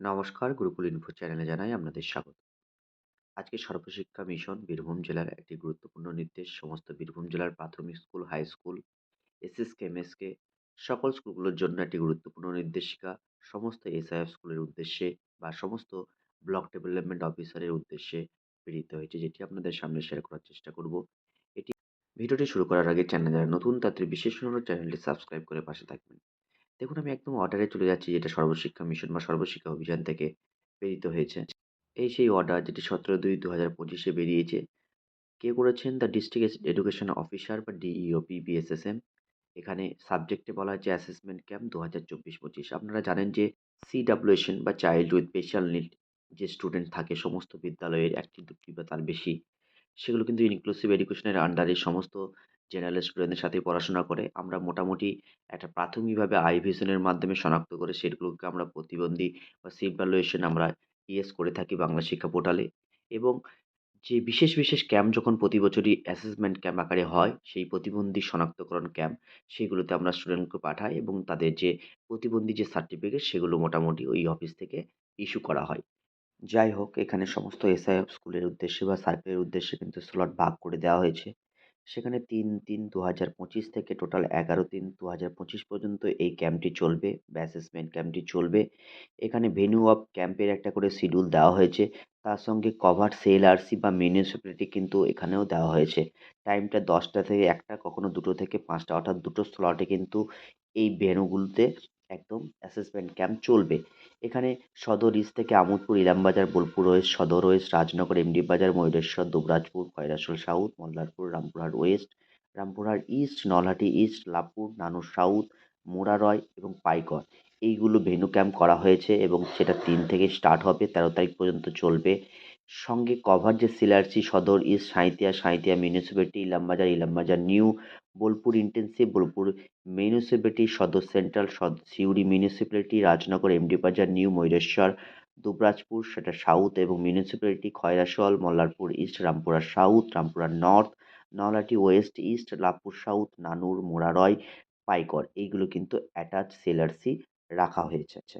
নমস্কার, গুরুকুল ইনফো চ্যানেলে জানাই আপনাদের স্বাগত। আজকে সর্বশিক্ষা মিশন বীরভূম জেলার একটি গুরুত্বপূর্ণ নির্দেশ। সমস্ত বীরভূম জেলার প্রাথমিক school, high school SSK MSK সকল স্কুলগুলোর জন্য একটি গুরুত্বপূর্ণ নির্দেশিকা। সমস্ত এসআইএফ স্কুলের উদ্দেশ্যে বা সমস্ত ব্লক ডেভেলপমেন্ট অফিসারের উদ্দেশ্যে প্রেরিত হয়েছে, যেটি আপনাদের সামনে শেয়ার করার চেষ্টা করব। এটি ভিডিওটি শুরু করার আগে চ্যানেল যারা নতুন, তাদের বিশেষ অনুরোধ চ্যানেলটি সাবস্ক্রাইব করে পাশে থাকবেন। দেখুন, আমি একদম অর্ডারে চলে যাচ্ছি যেটা সর্বশিক্ষা মিশন বা সর্বশিক্ষা অভিযান থেকে প্রেরিত হয়েছে। এই সেই অর্ডার যেটি সতেরো দুই দু হাজার পঁচিশে বেরিয়েছে, কে করেছেন? দ্য ডিস্ট্রিক্ট এডুকেশন অফিসার বা ডিইও পিবিএসএসএম এখানে সাবজেক্টে বলা হয়েছে অ্যাসেসমেন্ট ক্যাম্প দু হাজার চব্বিশ পঁচিশ। আপনারা জানেন যে সিডাব্লিউএশন বা চাইল্ড উইথ স্পেশাল নিড যে স্টুডেন্ট থাকে, সমস্ত বিদ্যালয়ের একটি দুটি বা তার বেশি, সেগুলো কিন্তু ইনক্লুসিভ এডুকেশনের আন্ডারে সমস্ত জেনারেল স্টুডেন্টদের সাথে পড়াশোনা করে, আমরা মোটামুটি একটা প্রাথমিকভাবে আই ভিশনের মাধ্যমে শনাক্ত করে সেগুলোকে আমরা প্রতিবন্ধী বা সিট ভ্যালুয়েশন আমরা ইয়েস করে থাকি বাংলা শিক্ষা পোর্টালে এবং যে বিশেষ বিশেষ ক্যাম্প যখন প্রতি বছরই অ্যাসেসমেন্ট ক্যাম্প আকারে হয়, সেই প্রতিবন্ধী শনাক্তকরণ ক্যাম্প সেগুলোতে আমরা স্টুডেন্টকে পাঠাই এবং তাদের যে প্রতিবন্ধী যে সার্টিফিকেট সেগুলো মোটামুটি ওই অফিস থেকে ইস্যু করা হয়। যাই হোক, এখানে সমস্ত এসআইএফ স্কুলের উদ্দেশ্যে বা সার্কেলের উদ্দেশ্যে কিন্তু স্লট ভাগ করে দেওয়া হয়েছে। সেখানে তিন তিন দু হাজার পঁচিশ থেকে টোটাল এগারো তিন দু হাজার পঁচিশ পর্যন্ত এই ক্যাম্পটি চলবে অ্যাসেসমেন্ট ক্যাম্পটি চলবে। এখানে ভেন্যু অফ ক্যাম্পের একটা করে শিডিউল দেওয়া হয়েছে। তার সঙ্গে কভার সেল সেলআরসি বা মিউনিসিপ্যালিটি কিন্তু এখানেও দেওয়া হয়েছে। টাইমটা দশটা থেকে একটা, কখনো দুটো থেকে পাঁচটা, অর্থাৎ দুটো স্লটে কিন্তু এই ভেন্যুগুলোতে একদম অ্যাসেসমেন্ট ক্যাম্প চলবে। এখানে সদর ইস্ট থেকে Amodpur, Ilambazar, Bolpur west, Sadar west, Rajnagar, MD Bazar, Mayureswar, Dubrajpur Khoyrasol south, Mallarpur, Rampurhat west, Rampurhat east Nalhati east Labhpur Nanoor south, Murarai এবং পাইকর। এইগুলো ভেন্যু ক্যাম্প করা হয়েছে এবং সেটা তিন থেকে স্টার্ট হবে, তেরো তারিখ পর্যন্ত চলবে। সঙ্গে কভার যে সিলারসি Sadar east Sainthia Sainthia municipality Ilambazar Ilambazar new Bolpur intensive Bolpur municipality Sadar central Suri municipality Rajnagar MD Bazar new Mayureswar, Dubrajpur, সেটা সাউথ এবং municipality Khoyrasol Mallarpur east Rampura south Rampura north Nalhati west east Labhpur south Nanoor, Murarai, Paikar. এইগুলো কিন্তু attach সেলারসি রাখা হয়েছে।